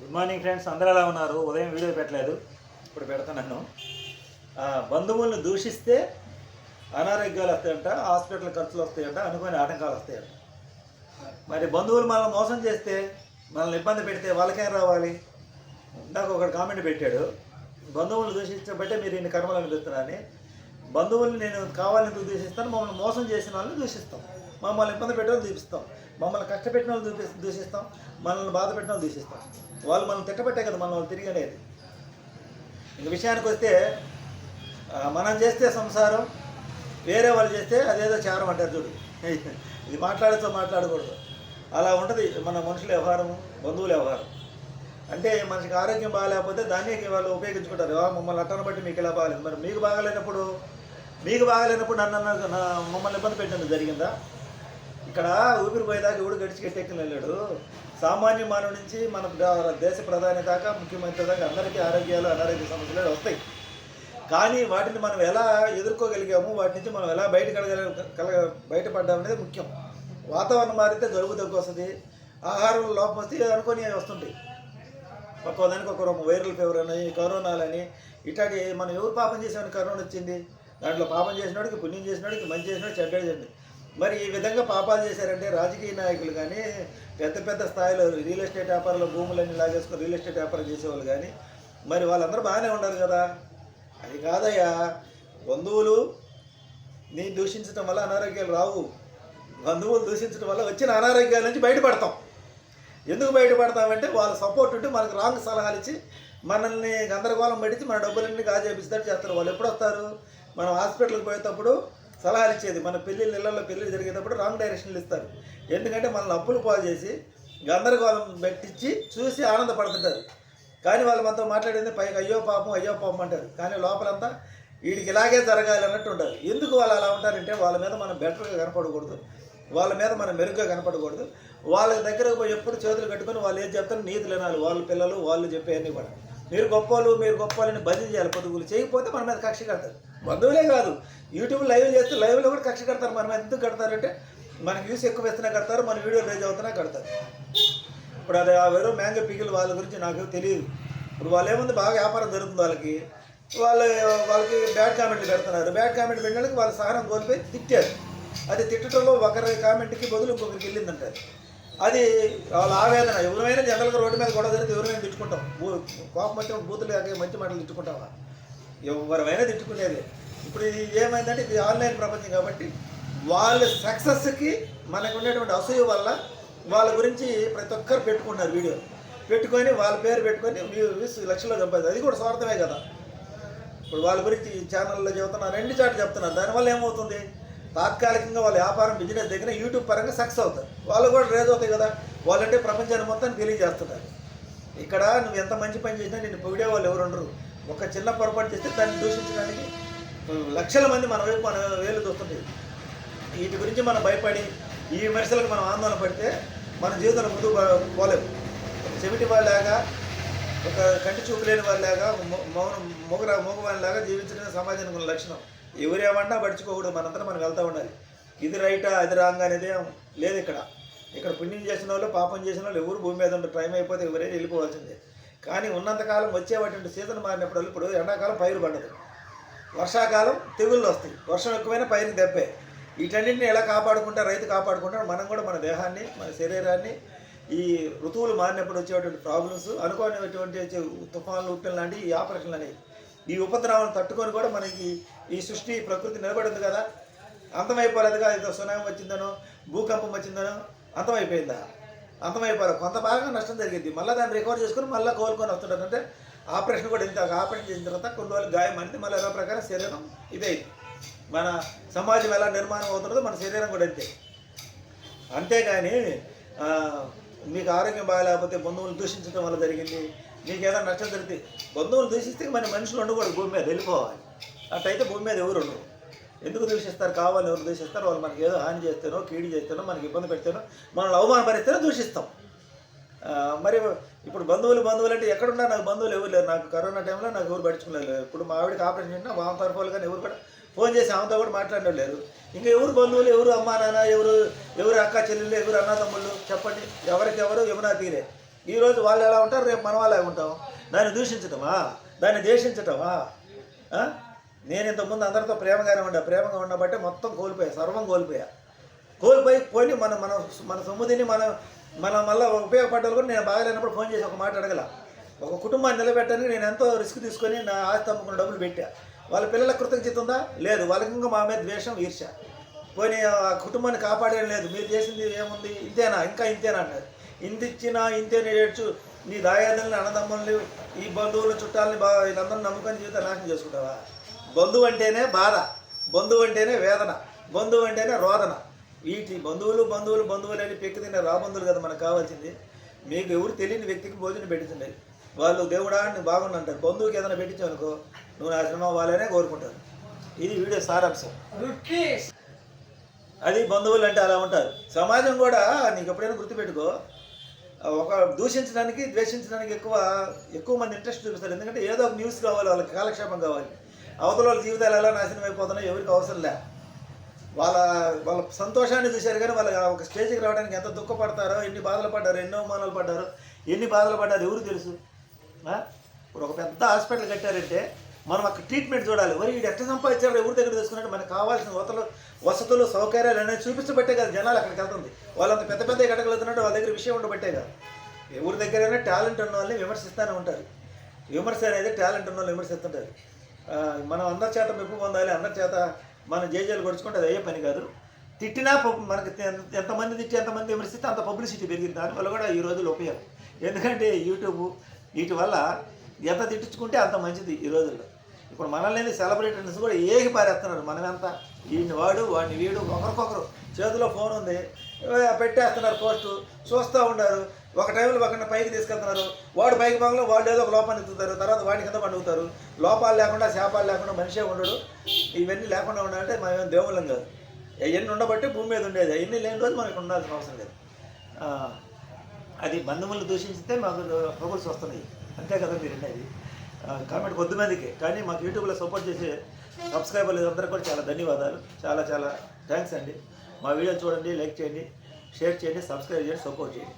Good morning friends అందరూ ఎలా ఉన్నారు? ఉదయం వీడియో పెట్టలేదు. ఇప్పుడు పెడుతున్నాను బంధువులను దూషిస్తే అనారోగ్యాలు వస్తాయంట హాస్పిటల్ ఖర్చులు వస్తాయంట అనుకోని ఆటంకాలు వస్తాయంట. మరి బంధువులు మనల్ని మోసం చేస్తే మనల్ని ఇబ్బంది పెడితే వాళ్ళకేం రావాలి? ఇందాక ఒకటి కామెంట్ పెట్టాడు బంధువులు దూషించబట్టే మీరు ఇన్ని కర్మలు అనిపిస్తున్నారని బంధువుల్ని నేను కావాలని దూషిస్తాను? మమ్మల్ని మోసం చేసిన వాళ్ళని దూషిస్తాం. మమ్మల్ని ఇబ్బంది పెట్టే వాళ్ళు చూపిస్తాం మమ్మల్ని కష్టపెట్టిన వాళ్ళు దూషిస్తాం మనల్ని బాధ పెట్టిన వాళ్ళు దూషిస్తాం. వాళ్ళు మనం తిట్టబట్టే కదా మనం వాళ్ళు తిరిగి అనేది. ఇంక విషయానికి వస్తే మనం చేస్తే సంసారం వేరే వాళ్ళు చేస్తే అదేదో చారం అంటారు చూడు. ఇది మాట్లాడతో మాట్లాడకూడదు. అలా ఉంటుంది మన మనుషుల వ్యవహారం బంధువుల వ్యవహారం. అంటే మనిషికి ఆరోగ్యం బాగాలేకపోతే దాన్ని వాళ్ళు ఉపయోగించుకుంటారు. మమ్మల్ని అట్టను బట్టి మీకు ఇలా బాగాలేదు. మరి మీకు బాగాలేనప్పుడు మీకు బాగాలేనప్పుడు నన్ను నా మమ్మల్ని ఇబ్బంది పెట్టండి జరిగిందా? ఇక్కడ ఊపిరి పోయేదాకా ఎవడు గడిచి వెళ్ళాడు సామాన్య మానవు నుంచి మన దేశ ప్రధాని దాకా ముఖ్యమంత్రి దాకా అందరికీ ఆరోగ్యాలు అనారోగ్య సమస్యలు వస్తాయి. కానీ వాటిని మనం ఎలా ఎదుర్కోగలిగాము వాటి నుంచి మనం ఎలా బయట కలగ కలగ బయటపడ్డాం అనేది ముఖ్యం. వాతావరణం మారితే జలుబు దగ్గు వస్తుంది ఆహారం లోపం వస్తే అనుకొని వస్తుంటాయి ఒక్కో దానికి ఒక రకం వైరల్ ఫీవర్ అని కరోనాలని ఇట్లాంటి మనం ఎవరు పాపం చేసామని కరోనా వచ్చింది? దాంట్లో పాపం చేసినోడికి పుణ్యం చేసినోడికి మంచి చేసినోడు చెడ్డ చేయండి మరి ఈ విధంగా పాపాలు చేశారంటే రాజకీయ నాయకులు కానీ పెద్ద పెద్ద స్థాయిలో రియల్ ఎస్టేట్ వ్యాపారాలు భూములన్నీ లాగేసుకొని రియల్ ఎస్టేట్ వ్యాపారం చేసేవాళ్ళు కానీ మరి వాళ్ళందరూ బాగానే ఉండాలి కదా. అది కాదయ్యా. బంధువులు నీ దూషించడం వల్ల అనారోగ్యాలు రావు. బంధువులు దూషించడం వల్ల వచ్చిన అనారోగ్యాల నుంచి బయటపడతాం. ఎందుకు బయటపడతామంటే వాళ్ళ సపోర్ట్ ఉంటే మనకు రాంగ్ సలహాలు ఇచ్చి మనల్ని గందరగోళం పడిచి మన డబ్బులన్నీ కాజేపిస్తారు చేస్తారు. వాళ్ళు ఎప్పుడు వస్తారు? మనం హాస్పిటల్కి పోయేటప్పుడు సలహాలు ఇచ్చేది. మన పెళ్ళిళ్ళ ఇళ్ళలో పెళ్ళిళ్ళు జరిగేటప్పుడు రాంగ్ డైరెక్షన్లు ఇస్తారు. ఎందుకంటే మనల్ని అప్పులు పాలు చేసి గందరగోళం పెట్టించి చూసి ఆనందపడుతుంటారు. కానీ వాళ్ళు మనతో మాట్లాడింది పైకి అయ్యో పాపం అయ్యో పాపం అంటారు. కానీ లోపలంతా వీడికి ఇలాగే జరగాలి అన్నట్టు ఉంటారు. ఎందుకు వాళ్ళు అలా ఉంటారంటే వాళ్ళ మీద మనం బెటర్గా కనపడకూడదు. వాళ్ళ మీద మనం మెరుగ్గా కనపడకూడదు. వాళ్ళ దగ్గరకు ఎప్పుడు చేతులు కట్టుకొని వాళ్ళు ఏం చెప్తారు నీతులు వినాలి. వాళ్ళ పిల్లలు వాళ్ళు చెప్పేవన్నీ కూడా. మీరు గొప్పలు మీరు గొప్పలని బదిలీ చేయాలి పొదుగులు. చేయకపోతే మన మీద కక్ష కడతారు. బంధువులే కాదు. యూట్యూబ్ లైవ్ చేస్తే లైవ్లో కూడా కక్ష కడతారు. మన మీద ఎందుకు కడతారంటే మనకి వ్యూస్ ఎక్కువ వేస్తున్నా కడతారు మన వీడియో రేజ్ అవుతున్నా కడతారు. ఇప్పుడు అది ఆ వేరే మ్యాంగో పిగిల్ వాళ్ళ గురించి నాకు తెలియదు. ఇప్పుడు వాళ్ళు ఏముంది? బాగా వ్యాపారం జరుగుతుంది వాళ్ళకి. వాళ్ళు వాళ్ళకి బ్యాడ్ కామెంట్లు పెడుతున్నారు. బ్యాడ్ కామెంట్ పెట్టడానికి వాళ్ళ సహనం కోల్పోయి తిట్టారు. అది తిట్టడంలో ఒకరి కామెంట్కి బదులు ఇంకొకరికి వెళ్ళిందంటారు. అది వాళ్ళ ఆవేదన. ఎవరైనా జనరల్గా రోడ్డు మీద గొడవ జరిగితే ఎవరైనా తిట్టుకుంటాం. కోపం వచ్చిన బూతులు కాక మంచి మాటలు తిట్టుకుంటావా ఎవరైనా తిట్టుకునేది. ఇప్పుడు ఇది ఏమైందంటే ఇది ఆన్లైన్ ప్రపంచం కాబట్టి వాళ్ళ సక్సెస్కి మనకు ఉండేటువంటి అసూయ వల్ల వాళ్ళ గురించి ప్రతి ఒక్కరు పెట్టుకున్నారు వీడియో. పెట్టుకొని వాళ్ళ పేరు పెట్టుకొని వ్యూస్ లక్షల్లో చంపారు అది కూడా స్వార్థమే కదా. ఇప్పుడు వాళ్ళ గురించి ఛానల్లో చెబుతున్నారు రెండు చాట్లు చెప్తున్నారు. దానివల్ల ఏమవుతుంది? తాత్కాలికంగా వాళ్ళ వ్యాపారం బిజినెస్ దగ్గర యూట్యూబ్ పరంగా సక్సెస్ అవుతారు. వాళ్ళు కూడా రేజ్ అవుతాయి కదా. వాళ్ళంటే ప్రపంచాన్ని మొత్తం తెలియజేస్తున్నారు ఇక్కడ నువ్వు ఎంత మంచి పని చేసినా నేను పొగిడే వాళ్ళు ఎవరు ఉండరు. ఒక చిన్న పొరపాటు చేస్తే దాన్ని దూషించడానికి లక్షల మంది మన వైపు మన వేలు చూస్తుంటాయి వీటి గురించి మనం భయపడి ఈ విమర్శలకు మనం ఆందోళన పడితే మన జీవితంలో ముందుకు పోలేము. చెవిటి వాళ్ళలాగా ఒక కంటి చూపు లేని వాళ్ళలాగా మౌన మొగ మొగవాళ్ళలాగా జీవించడం సమాజానికి ఉన్న లక్షణం. ఎవరేమన్నా పడుచుకోకూడదు మనంతా మనం వెళ్తూ ఉండాలి. ఇది రైటా అది రాంగ్ అనేది ఏం లేదు ఇక్కడ. ఇక్కడ పుణ్యం చేసిన వాళ్ళు పాపం చేసిన వాళ్ళు ఎవరు భూమి మీద ఉంటారు టైం అయిపోతే ఎవరైనా వెళ్ళిపోవాల్సిందే. కానీ ఉన్నంతకాలం వచ్చేటువంటి సీజన్ మారినప్పుడు ఇప్పుడు ఎండాకాలం పైరు పండదు. వర్షాకాలం తెగుళ్ళు వస్తాయి. వర్షం ఎక్కువైనా పైరుకి దెబ్బే. వీటన్నింటిని ఎలా కాపాడుకుంటారు? రైతు కాపాడుకుంటారు మనం కూడా మన దేహాన్ని మన శరీరాన్ని ఈ ఋతువులు మారినప్పుడు వచ్చేటువంటి ప్రాబ్లమ్స్ అనుకోనిటువంటి తుఫాన్లు ఉప్పెలు లాంటి ఈ ఆపరేషన్లు అనేవి. ఈ ఉపద్రవాలను తట్టుకొని కూడా మనకి ఈ సృష్టి ప్రకృతి నిలబడింది కదా. అంతమైపోలేదుగా ఏదో సునామం వచ్చిందనో భూకంపం వచ్చిందనో అంతమైపోయిందా? అంతమైపోలేదు కొంత బాగా నష్టం జరిగింది. మళ్ళీ దాన్ని రికవర్ చేసుకొని మళ్ళీ కోలుకొని వస్తుంటారు. అంటే ఆపరేషన్ కూడా ఇంత ఆపరేషన్ చేసిన తర్వాత కొన్ని రోజులు గాయం అనేది మళ్ళీ అదే ప్రకారం శరీరం ఇదే మన సమాజం ఎలా నిర్మాణం అవుతుందో మన శరీరం కూడా అంతే. అంతేగాని మీకు ఆరోగ్యం బాగాలేకపోతే బంధువులు దూషించడం వల్ల జరిగింది. మీకు ఏదైనా నష్టం జరిగితే బంధువులు దూషిస్తే మన మనుషులు ఉండకూడదు భూమి మీద వెళ్ళిపోవాలి. అట్టయితే భూమి మీద ఎవరు ఉండరు. ఎందుకు దూషిస్తారు? కావాలని ఎవరు దూషిస్తారు? వాళ్ళు మనకి ఏదో హాని చేస్తేనో కీడి చేస్తేనో మనకి ఇబ్బంది పెడితేనో మనల్ని అవమానపరిస్తేనో దూషిస్తాం. మరి ఇప్పుడు బంధువులు బంధువులు అంటే ఎక్కడున్నా నాకు బంధువులు ఎవరు లేరు. నాకు కరోనా టైంలో నాకు ఎవరు పట్టించుకోలేదు. ఇప్పుడు మా ఆవిడకి ఆపరేషన్ చేసినా వామ పరిపాలు కానీ ఎవరు కూడా ఫోన్ చేసి ఆమెతో కూడా మాట్లాడడం లేరు. ఇంకా ఎవరు బంధువులు ఎవరు అమ్మా నాన్న ఎవరు ఎవరు అక్క చెల్లెళ్ళు ఎవరు అన్నదమ్ముళ్ళు చెప్పండి. ఎవరికి ఎవరు యమునా తీరే. ఈరోజు వాళ్ళు ఎలా ఉంటారు? రేపు మన వాళ్ళు ఉంటాం. దాన్ని దూషించటమా? దాన్ని ద్వేషించటమా? నేను ఇంతకుముందు అందరితో ప్రేమగానే ఉండా. ప్రేమగా ఉండబట్టే మొత్తం కోల్పోయా. సర్వం కోల్పోయా. కోల్పోయి పోయి మన మన మన సొమ్ముదిని మన మన మళ్ళీ ఉపయోగపడ్డారు కూడా నేను బాగాలేనప్పుడు ఫోన్ చేసి ఒక మాట అడగల. ఒక కుటుంబాన్ని నిలబెట్టడానికి నేను ఎంతో రిస్క్ తీసుకొని నా ఆస్తి అమ్ముకున్న డబ్బులు పెట్టా. వాళ్ళ పిల్లల కృతజ్ఞత ఉందా లేదు. వాళ్ళకి ఇంకా మా మీద ద్వేషం ఈర్ష పోనీ ఆ కుటుంబాన్ని కాపాడేం లేదు. మీరు చేసింది ఏముంది? ఇంతేనా? ఇంకా ఇంతేనా అన్నారు. ఇంత ఇచ్చినా ఇంతే నేర్చు. నీ దాయాదుల్ని అన్నదమ్ముల్ని ఈ బంధువులు చుట్టాలని బాగా వీళ్ళందరూ నమ్ముకొని జీవితం నాశనం చేసుకుంటావా? బంధువు అంటేనే బాధ. బంధువు అంటేనే వేదన. బంధువు అంటేనే రోదన. వీటి బంధువులు బంధువులు బంధువులు అని పెక్కి తినే రాబంధువులు కదా మనకు కావాల్సింది. మీకు ఎవరు తెలియని వ్యక్తికి భోజనం పెట్టించండి వాళ్ళు దేవుడా అని బాగుండంటారు బంధువుకి ఏదైనా పెట్టించావనుకో నువ్వు నాశనం అవ్వాలనే కోరుకుంటారు. ఇది వీడియో సారాంశం. అది బంధువులు అంటే అలా ఉంటారు. సమాజం కూడా నీకు ఎప్పుడైనా గుర్తుపెట్టుకో ఒక దూషించడానికి ద్వేషించడానికి ఎక్కువ ఎక్కువ మంది ఇంట్రెస్ట్ చూపిస్తారు. ఎందుకంటే ఏదో ఒక న్యూస్ కావాలి వాళ్ళకి కాలక్షేపం కావాలి. అవతల వాళ్ళ జీవితాలు ఎలా నాశనం అయిపోతున్నాయో ఎవరికి అవసరం లే. వాళ్ళ వాళ్ళ సంతోషాన్ని చూశారు కానీ వాళ్ళ ఒక స్టేజ్కి రావడానికి ఎంత దుఃఖపడతారో ఎన్ని బాధలు పడ్డారు ఎన్నో అవమానాలు పడ్డారు ఎన్ని బాధలు పడ్డారు ఎవరు తెలుసు? ఇప్పుడు ఒక పెద్ద హాస్పిటల్ కట్టారంటే మనం అక్కడ ట్రీట్మెంట్ చూడాలి. మరి వీడు ఎట్లా సంపాదించాడు ఎవరి దగ్గర తీసుకున్నట్టు మనకు కావాల్సిన వసతులు వసతులు సౌకర్యాలు అనేది చూపించబట్టే కదా. జనాలు అక్కడికి వెళ్తుంది. వాళ్ళంత పెద్ద పెద్ద కట్టగలుగుతున్నట్టు వాళ్ళ దగ్గర విషయం ఉండబట్టే కదా. ఎవరి దగ్గరైనా టాలెంట్ ఉన్న వాళ్ళని విమర్శిస్తూనే ఉంటారు. విమర్శ అనేది టాలెంట్ ఉన్న వాళ్ళు విమర్శిస్తుంటారు. మనం అందరి చేత మెప్పు పొందాలి అందరి చేత మనం జేజేలు కొడుచుకుంటే అది అయ్యే పని కాదు. తిట్టినా మనకి ఎంతమంది తిట్టి ఎంతమంది విమర్శిస్తే అంత పబ్లిసిటీ పెరిగింది. దానివల్ల కూడా ఈ రోజులు ఉపయోగం. ఎందుకంటే యూట్యూబ్ వీటి వల్ల ఎంత తిట్టించుకుంటే అంత మంచిది ఈ రోజుల్లో. ఇప్పుడు మనల్ని సెలబ్రిటీస్ కూడా ఏకి పారేస్తున్నారు. మనమెంత వీడిని వాడు వాడిని వీడు ఒకరికొకరు. చేతిలో ఫోన్ ఉంది. పెట్టేస్తున్నారు పోస్టు చూస్తూ ఉన్నారు. ఒక టైంలో ఒకరిని పైకి తీసుకెళ్తున్నారు. వాడు పైకి భాగంలో వాళ్ళు ఏదో ఒక లోపాన్ని ఎత్తుతారు. తర్వాత వాడి కింద పండుగుతారు. లోపాలు లేకుండా శాపాలు లేకుండా మనిషే ఉండడు. ఇవన్నీ లేకుండా ఉండాలంటే మనం దేవుళ్ళం కాదు. అవన్నీ ఉండబట్టి భూమి మీద ఉండేది. అవన్నీ లేని రోజు మనకు ఉండాల్సిన అవసరం లేదు. అది బంధువులు దూషించితే మాకు ట్రబుల్స్ వస్తున్నాయి అంతే కదా మీరు అనేది. కామెంట్ కొద్దిమందికి కానీ మాకు యూట్యూబ్లో సపోర్ట్ చేసే సబ్స్క్రైబర్లు అందరికీ కూడా చాలా ధన్యవాదాలు. చాలా చాలా థ్యాంక్స్ అండి. మా వీడియో చూడండి లైక్ చేయండి షేర్ చేయండి సబ్స్క్రైబ్ చేయండి సపోర్ట్ చేయండి.